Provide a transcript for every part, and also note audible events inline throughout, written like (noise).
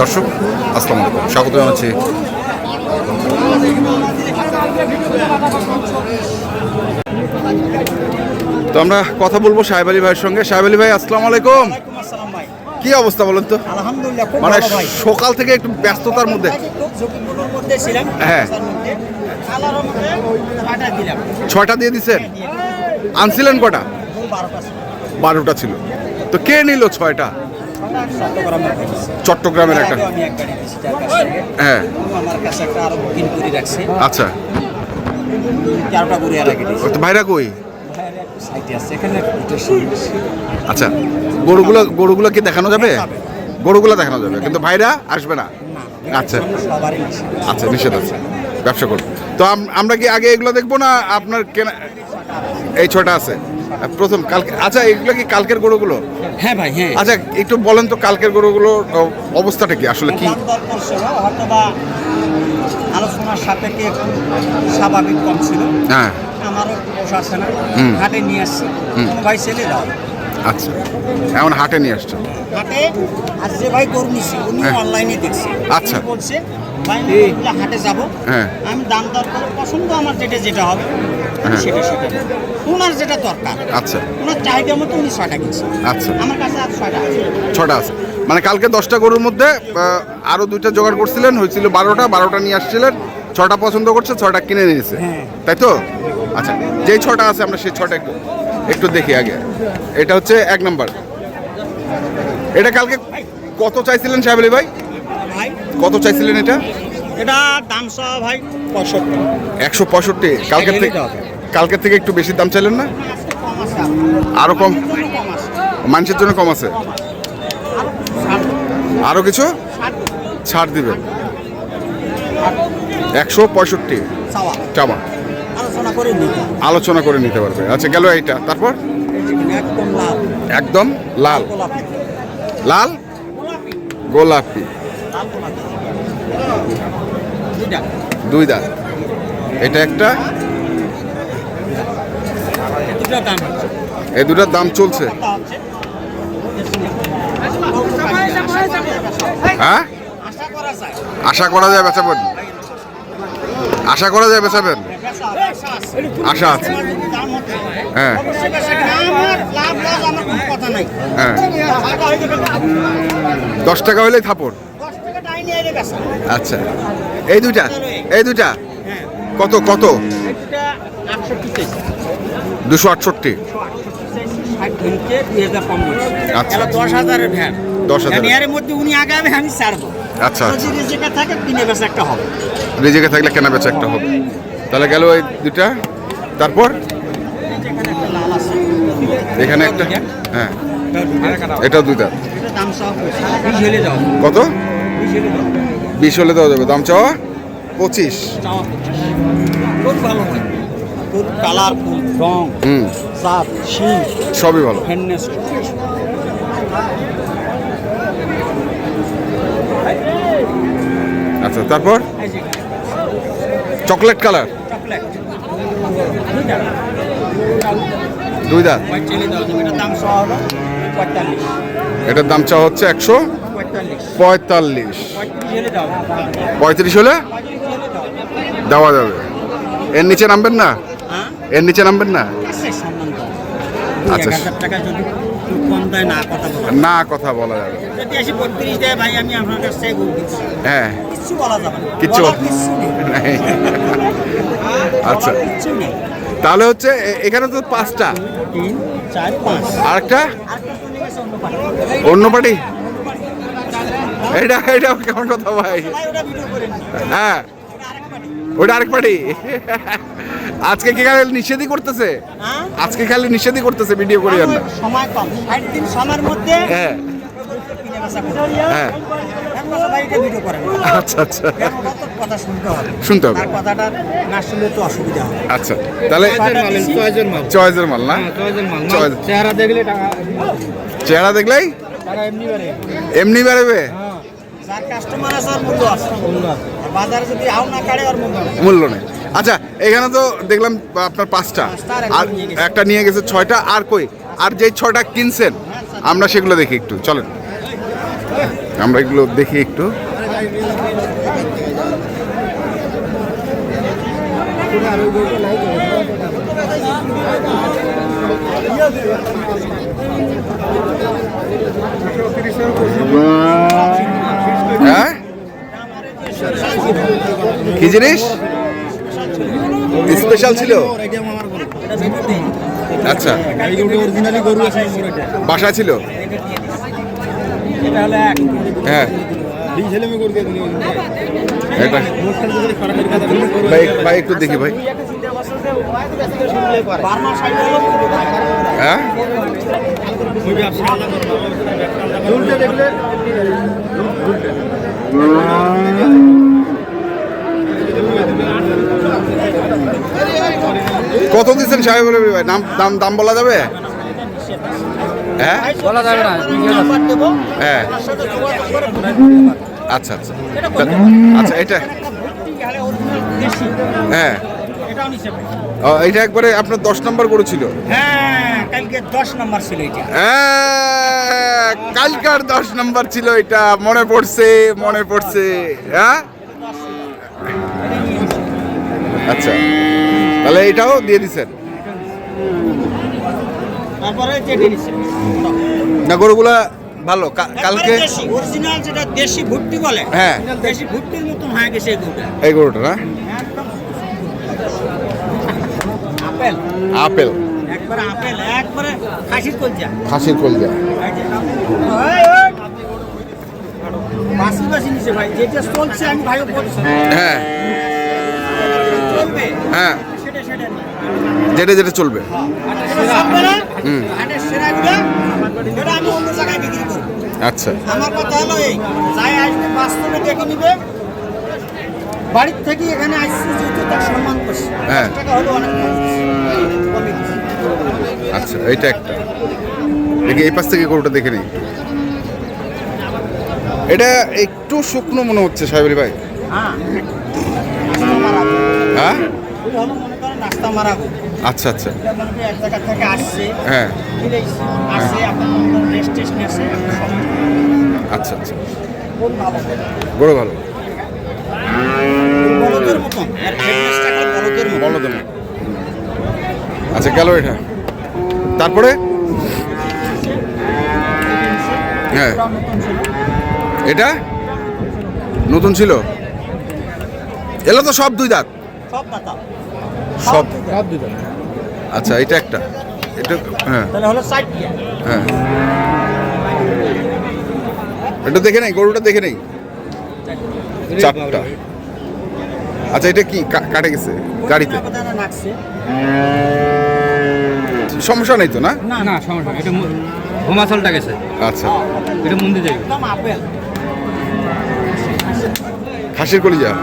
দর্শক আসসালামু আলাইকুম। স্বাগত জানাচ্ছি। তো আমরা কথা বলব সাহেব আলী ভাইয়ের সঙ্গে। সাহেব আলী ভাই আসসালামু আলাইকুম। কি অবস্থা বলেন তো? আলহামদুলিল্লাহ মানে সকাল থেকে একটু ব্যস্ততার মধ্যে। হ্যাঁ। ছয়টা দিয়ে দিছেন? আনছিলেন কটা? বারোটা ছিল। তো কে নিল ছয়টা? চট্টগ্রামের একটা। হ্যাঁ। আচ্ছা। ভাইরা কই। আচ্ছা। গরুগুলো গরুগুলো কি দেখানো যাবে? গরুগুলো দেখানো যাবে। কিন্তু ভাইরা আসবে না? আচ্ছা। আচ্ছা নিষেধ আছে। ব্যবসা করুন। তো আমরা কি আগে এগুলো দেখব না আপনার কেনা এই ছটা আছে? প্রথম কালকে আচ্ছা এগুলো কি কালকের গরুগুলো? হ্যাঁ ভাই হ্যাঁ। আচ্ছা একটু বলেন তো কালকের গরুগুলোর অবস্থাটা কি আসলে কি? আলোচনার সাপেক্ষে একটু স্বাভাবিক কম ছিল। হ্যাঁ। আমারও পোষা আছে না হাটে নিয়ে আসছি। কোনো ভাই ছেলে দাও। আচ্ছা এমন হাটে নিয়ে আসছে হাটে আর যে ভাই গরু নিছি উনি হ্যাঁ। অনলাইনে দেখছে। আচ্ছা। বলছে ভাই হাটে যাব। হ্যাঁ। আমি দাম দর করে পছন্দ আমার যেটা যেটা হবে। হ্যাঁ। সেটা সেটা ওনার যেটা দরকার। আচ্ছা। ওনার চাহিদা মতো উনি ছয়টা কিনছে আচ্ছা। আমার কাছে আর ছয়টা আছে। ছটা আছে। মানে কালকে দশটা গরুর মধ্যে আহ, আরও দুইটা জোগাড় করছিলেন হয়েছিল বারোটা বারোটা নিয়ে আসছিলেন ছটা পছন্দ করছে ছটা কিনে নিয়েছে। হ্যাঁ। তাই তো? আচ্ছা যেই ছটা আছে আমরা সেই ছটা একটু একটু দেখি আগে। এটা হচ্ছে এক নাম্বার। এটা কালকে কত চাইছিলেন সাহেব আলী ভাই? ভাই? কত চাইছিলেন এটা? এটা দাম সহ ভাই পঁয়ষট্টি। একশো পঁয়ষট্টি। কালকের থেকে। কালকের থেকে একটু বেশি দাম চাইলেন না? আজকে কম? মানুষের জন্য কম আছে? আর ষাট আরও কিছু? ছাড় দিবেন। একশো পঁয়ষট্টি। চাওয়া। আলোচনা করে নিতে পারবে। আচ্ছা গেল এইটা। তারপর? একদম লাল। লাল? গোলাপি। দুই দাঁত। এটা একটা এই দুটার দাম চলছে। হ্যাঁ? আশা করা যায় বেচাবেন। আশা করা যায় বেচাবেন। আশা আছে। হ্যাঁ। হ্যাঁ। দশ টাকা হইলেই থাপড়। আচ্ছা। এই দুটা এই হ্যাঁ, কত কত? এটা 68 চাইছি। দুশো আটষট্টি। 68 চাইছি, 60 ভেঙে 2015 আচ্ছা। 10,000 এর ভ্যান। 10,000 ভ্যান এর মধ্যে উনি আগাবে আমি ছাড়বো। আচ্ছা, যদি থাকে কিনে বেচা একটা হবে। রিজেকে থাকলে কেনা বেচা একটা হবে। তাহলে গেল এই দুইটা। তারপর? এখানে একটা হ্যাঁ। এটা এটাও দুইটা। কত? বিশ হলে দেওয়া যাবে। দাম চাওয়া? পঁচিশ। চাওয়া পঁচিশ। খুব ভালো হয় খুব কালারফুল রং সাপ শিং সবই ভালো। আচ্ছা তারপর? Chocolate colour. দুই দাঁত। এটার দাম চাওয়া হচ্ছে একশো পঁয়তাল্লিশ। পঁয়ত্রিশ হলে দেওয়া যাবে। এর নিচে নামবেন না? এর নিচে নামবেন না? আচ্ছা। একটু না কথা বলো যাবে। হ্যাঁ। কিচ্ছু (laughs) আচ্ছা। তাহলে হচ্ছে এখানে তো পাঁচটা। আরেকটা? চলে গেছে অন্য পার্টি। এটা এটা কেমন কথা ভাই? হ্যাঁ। পার্টি। আরেক পার্টি। আজকে কি খালি নিষেধই করতেছে? হ্যাঁ? আজকে খালি নিষেধই করতেছে ভিডিও করি না সময় কম। ষাট দিন সময়ের মধ্যে হ্যাঁ। হ্যাঁ। আচ্ছা আচ্ছা। শুনতে হবে। শুনতে হবে। তার কথাটা না শুনলে তো অসুবিধা হবে। আচ্ছা তাহলে মাল চয়েসের মাল। না? ছয়জন চেহারা দেখলে চেহারা দেখলেই? এমনি বাড়ে। এমনি বেরোবে কাস্টমার আছে আর মূল্য আছে। আর বাজারে যদি আও না কাড়ে আর মূল্য নেই। মূল্য নেই। আচ্ছা এখানে তো দেখলাম আপনার পাঁচটা। আর একটা নিয়ে গেছে। ছয়টা। আর কই? আর যে ছটা কিনছেন আমরা সেগুলো দেখি একটু। চলেন। আমরা এগুলো দেখি একটু। হ্যাঁ? কি জিনিস? স্পেশাল ছিল? আচ্ছা। বাসা ছিল? হ্যাঁ। দিয়ে ভাই ভাই একটু দেখি ভাই। হ্যাঁ? কত দিচ্ছেন সাহেব ভাই? নাম দাম দাম বলা যাবে? হ্যাঁ? বলা যাবে না হ্যাঁ আচ্ছা আচ্ছা। আচ্ছা এটা হ্যাঁ। এইটা একবারে আপনার দশ নম্বর করেছিল হ্যাঁ কালকে দশ নাম্বার ছিল হ্যাঁ, কালকার দশ নম্বর ছিল এটা। মনে পড়ছে মনে পড়ছে। হ্যাঁ? আচ্ছা। তাহলে এটাও দিয়ে দিছেন? না গরুগুলা ভালো। কালকে অরিজিনাল যেটা দেশি ভুট্টি বলে হ্যাঁ। দেশি ভুট্টির মতন হয়ে গেছে এই গরুটা। এই গরুটা না? আপেল। আপেল। একবারে আপেল একবারে খাসির কলজা। খাসির কলজা। যে, ওই, ওই। বাসি বাসি নিচে ভাই যেটা চলছে আমি ভাইও বলছি হ্যাঁ। হ্যাঁ। যেটা যেটা চলবে। হুম। এটা বিক্রি করব আচ্ছা। আমার কথা হলো এই যাই আসবে বাস্তবে দেখে নিবে। বাড়ির থেকে এখানে আসছে যেহেতু তার সম্মান করছে। হ্যাঁ। টাকা হলো অনেক আচ্ছা এইটা একটা। দেখি এই পাশ থেকে গরুটা দেখে নিই। এটা একটু শুকনো মনে হচ্ছে সাহেবের ভাই। হ্যাঁ। হ্যাঁ? আচ্ছা আচ্ছা। হ্যাঁ। আচ্ছা আচ্ছা। কোন ভালো। বলদের আচ্ছা গেল এটা। তারপরে? হ্যাঁ। এটা? নতুন ছিল। এলো তো সব দুই দাঁত। সব পাতা। সব সব? দুটো আচ্ছা এটা একটা। এটা হ্যাঁ। তাহলে হলো সাইড দিয়ে। হ্যাঁ। এটা দেখে নেই গরুটা দেখে নেই? চারটা। আচ্ছা এটা কি কা- কাটে গেছে গাড়িতে? সমস্যা নেই তো না? না না। সমস্যা। এটা মু- গেছে। আচ্ছা। এটা মন্দির আপেল। খাসির কলিজা।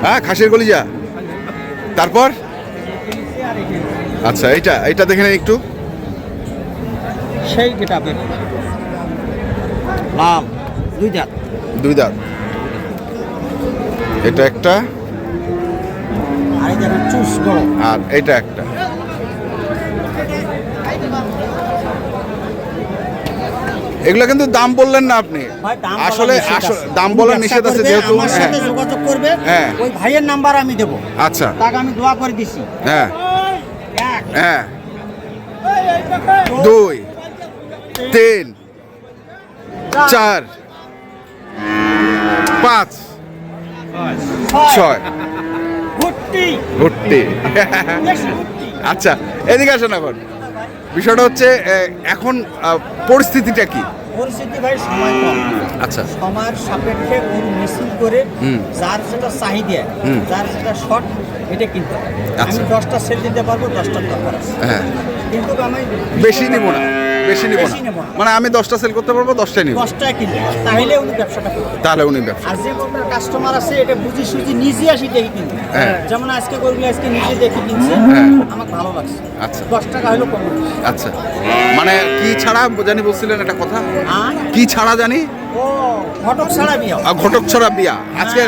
হ্যাঁ খাসির কলিজা। তারপর? আচ্ছা এইটা এইটা দেখেন একটু। সেই কিতাবের লাল দুই দাঁত। দুই দাঁত। এটা একটা। চুস আর এটা একটা। এগুলো কিন্তু দাম বললেন না আপনি। আসলে দাম বলার নিষেধ আছে যেহেতু আমার হ্যাঁ। সাথে যোগাযোগ করবে হ্যাঁ। ওই ভাইয়ের নাম্বার আমি দেবো। আচ্ছা। তাকে আমি দোয়া করে দিছি। হ্যাঁ। হ্যাঁ। দুই তিন চার পাঁচ ছয়। ভর্তি। আচ্ছা এদিকে আসেন এখন। বিষয়টা হচ্ছে এখন পরিস্থিতিটা কি? পরিস্থিতি ভাই সময় কম। আচ্ছা। সময়ের সাপেক্ষে গরু মিছিল করে যার যেটা চাহিদা যার যেটা শর্ট এটা কিনতে হবে। আচ্ছা। আমি দশটা সেল দিতে পারব দশটার দরকার আছে। হ্যাঁ। কিন্তু আমি বেশি নিব না। বেশি নিব না। মানে আমি দশটা সেল করতে পারব দশটাই নিব। দশটা কিনতে তাহলে উনি ব্যবসাটা করবে। তাহলে উনি ব্যবসা আর যে আপনার কাস্টমার আছে এটা বুঝি সুঝি নিজে আসি দেখি কিনবে। হ্যাঁ। যেমন আজকে করবি আজকে নিজে দেখে কিনছে হ্যাঁ। আমার ভালো লাগছে। আচ্ছা। দশ টাকা হলো কম। আচ্ছা। মানে কি ছাড়া জানি বলছিলেন একটা কথা। আর কি ছাড়া জানি? ঘটক ছাড়া বিয়ে ঘটক ছড়া বিয়া? আজকে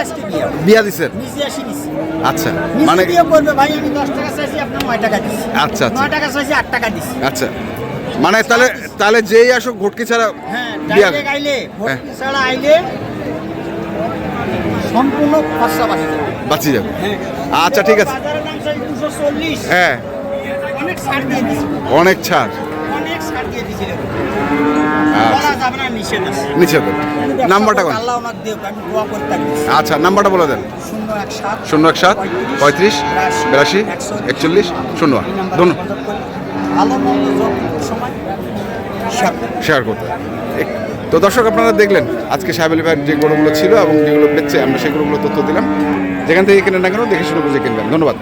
আজকে বিয়ে বিয়া দিছেন? নিজে আসি নিছি আচ্ছা মানে বিয়ে করবে ভাই আমি দশ টাকা চাইছি টাকা আচ্ছা, আচ্ছা। টাকা চাইছি আচ্ছা মানে তাহলে তাহলে যেই আসুক ঘটকি ছাড়া হ্যাঁ বিয়া ডাইরেক্ট আইলে ভর্তি ছাড়া আইলে সম্পূর্ণ খরচা বাঁচে যাবে। বাঁচি যাবে। আচ্ছা ঠিক আছে। বাজারের দাম চাই দুশো চল্লিশ। হ্যাঁ। অনেক ছাড় দিয়ে দিছি অনেক ছাড়। নিচে তো নাম্বারটা আচ্ছা নাম্বারটা বলে দেন। শূন্য এক সাত পঁয়ত্রিশ বিরাশি একচল্লিশ। শূন্য। শেয়ার করতে। তো দর্শক আপনারা দেখলেন আজকে সাহেব আলী ভাইয়ের যে গরুগুলো ছিল এবং যেগুলো বেচছে আমরা সেই গরুগুলো তথ্য দিলাম। যেখান থেকে কিনেন না কেন দেখে শুনে বুঝে কিনবেন। ধন্যবাদ।